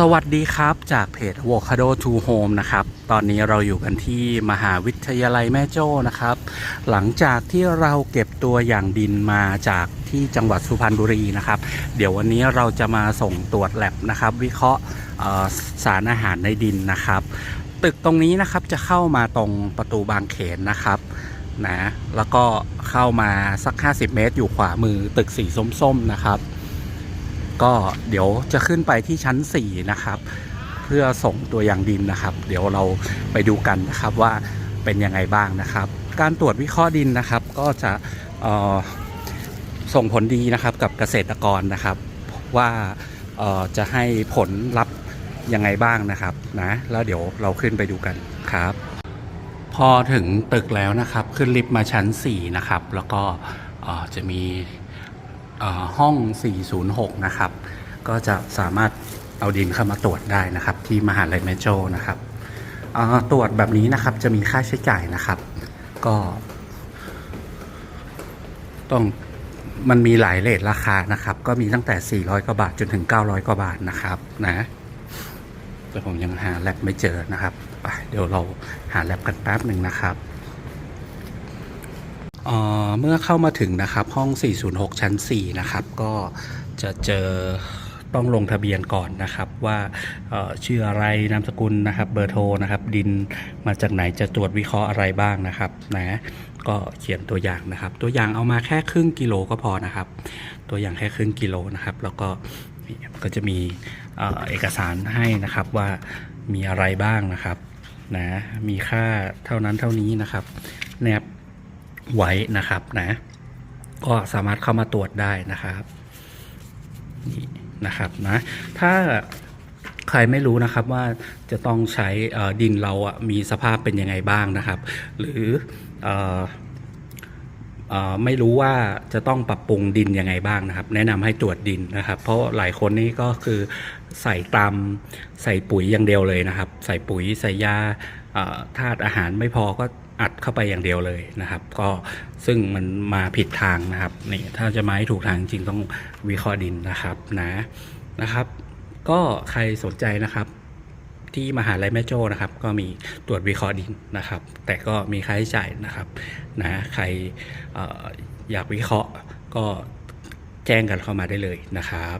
สวัสดีครับจากเพจ v o c a d o to Home นะครับ ตอนนี้เราอยู่กันที่มหาวิทยาลัยแม่โจ้นะครับ หลังจากที่เราเก็บตัวอย่างดินมาจากที่จังหวัดสุพรรณบุรีนะครับ เดี๋ยววันนี้เราจะมาส่งตรวจแลบนะครับ วิเคราะห์สารอาหารในดินนะครับ ตึกตรงนี้นะครับจะเข้ามาตรงประตูบางเขนนะครับนะแล้วก็เข้ามาสัก 50 เมตร อยู่ขวามือตึกสีส้มๆนะครับ ก็เดี๋ยวจะขึ้นไปที่ชั้น 4 นะครับ เพื่อส่งตัวอย่างดินนะครับ เดี๋ยวเราไปดูกันนะครับว่าเป็นยังไงบ้างนะครับ การตรวจวิเคราะห์ดินนะครับ ก็จะส่งผลดีนะครับกับเกษตรกรนะครับ ว่าจะให้ผลลัพธ์ยังไงบ้างนะครับนะแล้วเดี๋ยวเราขึ้นไปดูกันครับ พอถึงตึกแล้วนะครับ ขึ้นลิฟต์มาชั้น 4 นะครับ แล้วก็จะมี ห้อง 406 นะครับ ก็จะสามารถเอาดินเข้ามาตรวจได้นะครับ ที่มหาลัยแมโจนะครับตรวจแบบนี้นะครับจะมีค่าใช้จ่ายนะครับ ก็ต้องมันมีหลายเลทราคานะครับ ก็มีตั้งแต่ 400 กว่าบาทจนถึง 900 กว่าบาทนะครับนะแต่ผมยังหาแลบไม่เจอนะครับ ไปเดี๋ยวเราหาแลบกันแป๊บหนึ่งนะครับ เมื่อเข้ามาถึงนะครับห้อง 406 ชั้น 4 นะครับ ก็จะเจอต้องลงทะเบียนก่อนนะครับว่าชื่ออะไรนามสกุลนะครับเบอร์โทรนะครับ ดินมาจากไหนจะตรวจวิเคราะห์อะไรบ้างนะครับนะก็เขียนตัวอย่างนะครับ ตัวอย่างเอามาแค่ครึ่งกิโลก็พอนะครับ ตัวอย่างแค่ครึ่งกิโลนะครับ แล้วก็มีก็จะมีเอ่อเอกสารให้นะครับว่ามีอะไรบ้างนะครับนะมีค่าเท่านั้นเท่านี้นะครับแนบ ไว้นะครับนะก็สามารถเข้ามาตรวจได้นะครับนี่นะครับนะถ้าใครไม่รู้นะครับว่าจะต้องใช้ดินเราอะมีสภาพเป็นยังไงบ้างนะครับ หรืออไม่รู้ว่าจะต้องปรับปรุงดินยังไงบ้างนะครับ แนะนำให้ตรวจดินนะครับ เพราะหลายคนนี่ก็คือใส่ตามใส่ปุ๋ยอย่างเดียวเลยนะครับ ใส่ปุ๋ยใส่ยา ธาตุอาหารไม่พอก็อัดเข้าไปอย่างเดียวเลยนะครับ ก็ซึ่งมันมาผิดทางนะครับนี่ถ้าจะมาให้ถูกทางจริงต้องวิเคราะห์ดินนะครับนะนะครับ ก็ใครสนใจนะครับ ที่มหาลัยแม่โจ้นะครับ ก็มีตรวจวิเคราะห์ดินนะครับ แต่ก็มีค่าใช้จ่ายนะครับนะใครออยากวิเคราะห์ก็แจ้งกันเข้ามาได้เลยนะครับ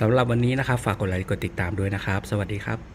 สำหรับวันนี้นะครับ ฝากกดไลค์กดติดตามด้วยนะครับ สวัสดีครับ